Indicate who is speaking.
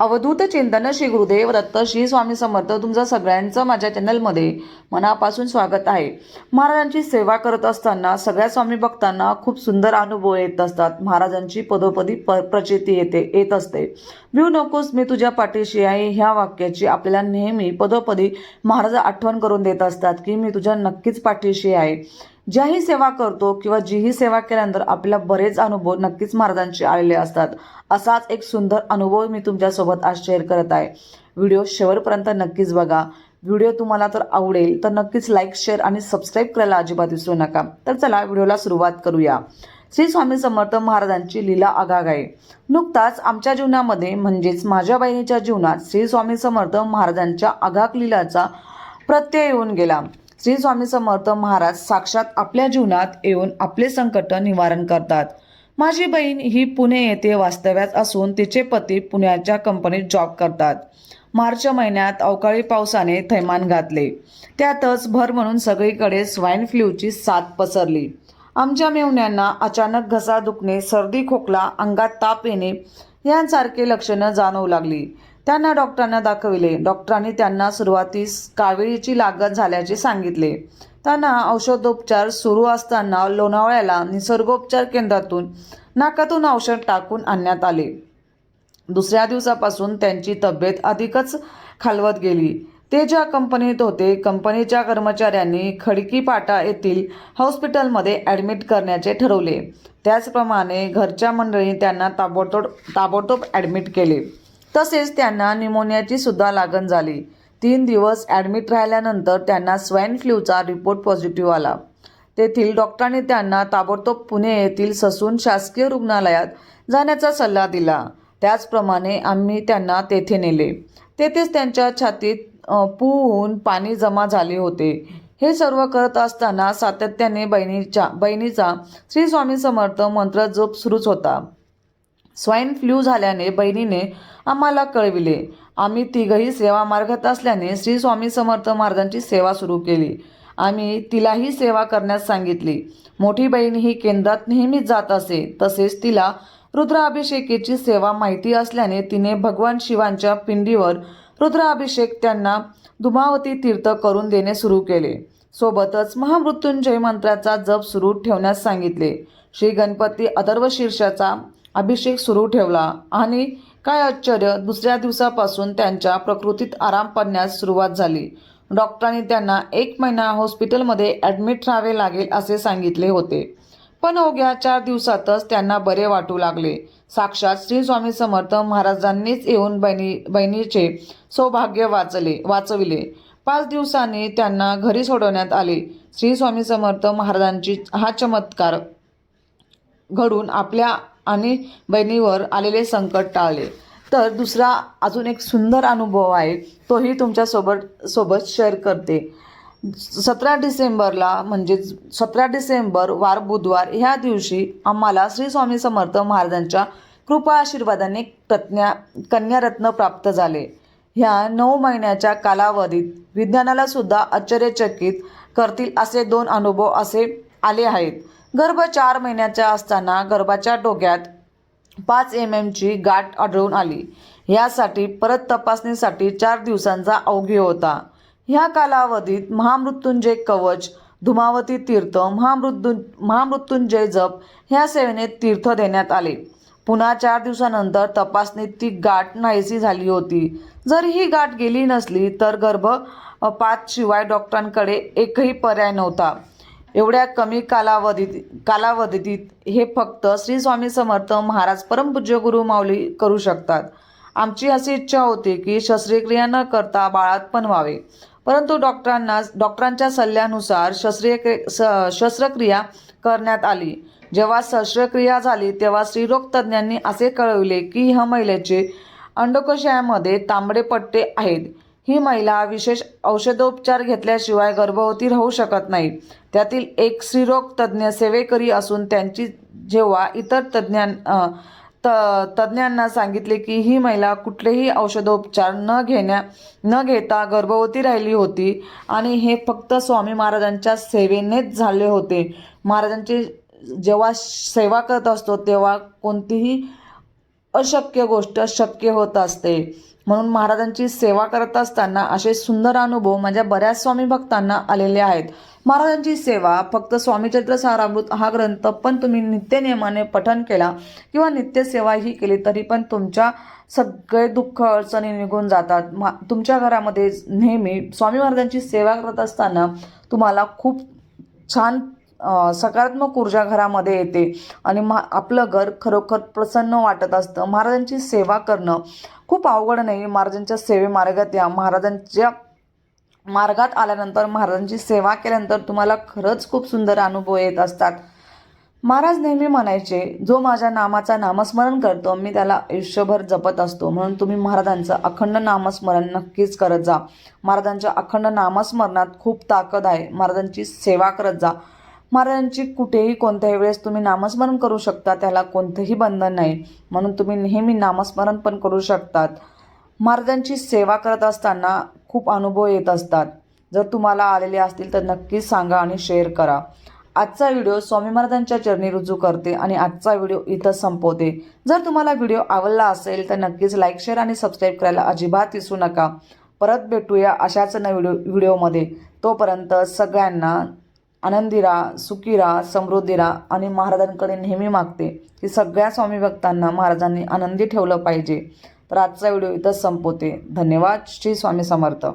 Speaker 1: अवधूत चिंतन श्री गुरुदेव दत्त श्री स्वामी समर्थ तुमचं सगळ्यांचं माझ्या चॅनलमध्ये मनापासून स्वागत आहे. महाराजांची सेवा करत असताना सगळ्या स्वामी भक्तांना खूप सुंदर अनुभव येत असतात. महाराजांची पदोपदी प प्रचिती येते येत असते. भिऊ नकोस मी तुझ्या पाठीशी आहे. ह्या वाक्याची आपल्याला नेहमी पदोपदी महाराज आठवण करून देत असतात की मी तुझ्या नक्कीच पाठीशी आहे. ज्याही सेवा करतो किंवा जीही सेवा केल्यानंतर आपल्याला बरेच अनुभव नक्कीच महाराजांचे आलेले असतात. असाच एक सुंदर अनुभव मी तुमच्यासोबत आज शेअर करत आहे. व्हिडिओ शेवटपर्यंत नक्कीच बघा. व्हिडिओ तुम्हाला तर आवडेल तर नक्कीच लाईक शेअर आणि सबस्क्राईब करायला अजिबात विसरू नका. तर चला व्हिडिओला सुरुवात करूया. श्री स्वामी समर्थ महाराजांची लीला आगाग आहे. नुकताच आमच्या जीवनामध्ये म्हणजेच माझ्या बहिणीच्या जीवनात श्री स्वामी समर्थ महाराजांच्या आगाग लीलाचा प्रत्यय येऊन गेला. श्री स्वामी समर्थ महाराज साक्षात आपल्या जीवनात येऊन आपले संकट निवारण करतात. माझी बहीण ही पुणे येथे वास्तव्यात असून तिचे पती पुण्याच्या कंपनीत जॉब करतात. मार्च महिन्यात अवकाळी पावसाने थैमान घातले. त्यातच भर म्हणून सगळीकडे स्वाईन फ्लूची साथ पसरली. आमच्या मेवण्यांना अचानक घसा दुखणे सर्दी खोकला अंगात ताप येणे यांसारखे लक्षणं जाणवू लागली. त्यांना डॉक्टरांना दाखविले. डॉक्टरांनी त्यांना सुरुवातीस कावेळीची लागण झाल्याचे सांगितले. त्यांना औषधोपचार सुरू असताना लोणावळ्याला निसर्गोपचार केंद्रातून नाकातून औषध टाकून आणण्यात आले. दुसऱ्या दिवसापासून त्यांची तब्येत अधिकच खालवत गेली. ते ज्या कंपनीत होते कंपनीच्या कर्मचाऱ्यांनी खडकीपाटा येथील हॉस्पिटलमध्ये ॲडमिट करण्याचे ठरवले. त्याचप्रमाणे घरच्या मंडळींनी त्यांना ताबडतोब ताबडतोब ॲडमिट केले. तसेच त्यांना निमोनियाची सुद्धा लागण झाली. तीन दिवस ॲडमिट राहिल्यानंतर त्यांना स्वाईन फ्लूचा रिपोर्ट पॉझिटिव्ह आला. तेथील डॉक्टरांनी त्यांना ताबडतोब पुणे येथील ससून शासकीय रुग्णालयात जाण्याचा सल्ला दिला. त्याचप्रमाणे आम्ही त्यांना तेथे नेले. तेथेच त्यांच्या छातीत पू होऊन पाणी जमा झाले होते. हे सर्व करत असताना सातत्याने बहिणीच्या बहिणीचा श्री स्वामी समर्थ मंत्र जप सुरूच होता. स्वाईन फ्लू झाल्याने बहिणीने आम्हाला कळविले. आम्ही तिघही सेवा मार्गात असल्याने श्री स्वामी समर्थ महाराजांची सेवा सुरू केली. आम्ही तिलाही सेवा करण्यास सांगितली. मोठी बहीण ही केंद्रात नेहमीच जात असे तसेच तिला रुद्राभिषेकेची सेवा माहिती असल्याने तिने भगवान शिवांच्या पिंडीवर रुद्राभिषेक त्यांना दुमावती तीर्थ करून देणे सुरू केले. सोबतच महामृत्युंजय मंत्राचा जप सुरू ठेवण्यास सांगितले. श्री गणपती अथर्व शीर्षाचा अभिषेक सुरू ठेवला आणि काय आश्चर्य दुसऱ्या दिवसापासून त्यांच्या प्रकृतीत आराम पडण्यास सुरुवात झाली. डॉक्टरांनी त्यांना एक महिना हॉस्पिटलमध्ये ॲडमिट राहावे लागेल असे सांगितले होते. पण अवघ्या चार दिवसातच त्यांना बरे वाटू लागले. साक्षात श्री स्वामी समर्थ महाराजांनीच येऊन बहिणी बहिणीचे सौभाग्य वाचले वाचविले. पाच दिवसांनी त्यांना घरी सोडवण्यात आले. श्री स्वामी समर्थ महाराजांची हा चमत्कार घडून आपल्या आणि बहिणीवर आलेले संकट टाळले. तर दुसरा अजून एक सुंदर अनुभव आहे तोही तुमच्यासोबत सोबत शेअर करते. सतरा डिसेंबरला म्हणजेच सतरा डिसेंबर वार बुधवार ह्या दिवशी आम्हाला श्री स्वामी समर्थ महाराजांच्या कृपा आशीर्वादाने प्रज्ञा कन्यारत्न प्राप्त झाले. ह्या नऊ महिन्याच्या कालावधीत विज्ञानाला सुद्धा आश्चर्यचकित करतील असे दोन अनुभव असे आले आहेत. गर्भ चार महिन्याच्या असताना गर्भाच्या डोक्यात पाच एम एमची गाठ आढळून आली. यासाठी परत तपासणीसाठी चार दिवसांचा अवघी होता. ह्या कालावधीत महामृत्युंजय कवच धुमावती तीर्थ महामृत्यू महामृत्युंजय जप ह्या सेवेने तीर्थ देण्यात आले. पुन्हा चार दिवसानंतर तपासणीत ती गाठ नाहीशी झाली होती. जर ही गाठ गेली नसली तर गर्भ शिवाय डॉक्टरांकडे एकही पर्याय नव्हता. एवढ्या कमी कालावधीत कालावधीत हे फक्त श्री स्वामी समर्थ महाराज परमपूज्य गुरु माऊली करू शकतात. आमची अशी इच्छा होती की शस्त्रक्रिया न करता बाळात पण व्हावे परंतु डॉक्टरांना डॉक्टरांच्या सल्ल्यानुसार शस्त्रक्रिया स- शस्त्रक्रिया करण्यात आली. जेव्हा शस्त्रक्रिया झाली तेव्हा स्त्रीरोग तज्ज्ञांनी असे कळविले की ह्या महिलेचे अंडकोशयामध्ये तांबडे पट्टे आहेत. ही महिला विशेष औषधोपचार घेतल्याशिवाय गर्भवती राहू शकत नाही. त्यातील एक स्त्रीरोग तज्ज्ञ सेवेकरी असून त्यांची जेव्हा इतर तज्ज्ञां त तज्ज्ञांना सांगितले की ही महिला कुठलेही औषधोपचार न घेण्या न घेता गर्भवती राहिली होती आणि हे फक्त स्वामी महाराजांच्या सेवेनेच झाले होते. महाराजांची जेव्हा सेवा करत असतो तेव्हा कोणतीही अशक्य गोष्ट शक्य होत असते. म्हणून महाराजांची सेवा करत असताना असे सुंदर अनुभव माझ्या बऱ्याच स्वामी भक्तांना आलेले आहेत. महाराजांची सेवा फक्त स्वामीचरित्र सारामृत हा ग्रंथ पण तुम्ही नित्यनियमाने पठन केला किंवा नित्यसेवाही केली तरी पण तुमच्या सगळे दुःख अडचणी निघून जातात. मा तुमच्या घरामध्ये नेहमी स्वामी महाराजांची सेवा करत असताना तुम्हाला खूप छान सकारात्मक ऊर्जा घरामध्ये येते आणि मा आपलं घर खरोखर प्रसन्न वाटत असतं. महाराजांची सेवा करणं खूप अवघड नाही. महाराजांच्या सेवेमार्गात या. महाराजांच्या मार्गात आल्यानंतर महाराजांची सेवा केल्यानंतर तुम्हाला खरंच खूप सुंदर अनुभव येत असतात. महाराज नेहमी म्हणायचे जो माझ्या नामाचा नामस्मरण करतो मी त्याला आयुष्यभर जपत असतो. म्हणून तुम्ही महाराजांचं अखंड नामस्मरण नक्कीच करत जा. महाराजांच्या अखंड नामस्मरणात खूप ताकद आहे. महाराजांची सेवा करत जा. महाराजांची कुठेही कोणत्याही वेळेस तुम्ही नामस्मरण करू शकता त्याला कोणतंही बंधन नाही. म्हणून तुम्ही नेहमी नामस्मरण पण करू शकतात. महाराजांची सेवा करत असताना खूप अनुभव येत असतात. जर तुम्हाला आलेले असतील तर नक्कीच सांगा आणि शेअर करा. आजचा व्हिडिओ स्वामी महाराजांच्या चरणी रुजू करते आणि आजचा व्हिडिओ इथं संपवते. जर तुम्हाला व्हिडिओ आवडला असेल तर नक्कीच लाईक शेअर आणि सबस्क्राईब करायला अजिबात विसरू नका. परत भेटूया अशाच न व्हिडिओ व्हिडिओमध्ये तोपर्यंत सगळ्यांना आनंदी राहा सुखी राहा समृद्धी राहा आणि महाराजांकडे नेहमी मागते. की सगळ्या स्वामी भक्तांना महाराजांनी आनंदी ठेवलं पाहिजे. तर आजचा व्हिडिओ इथंच संपवते. धन्यवाद. श्री स्वामी समर्थ.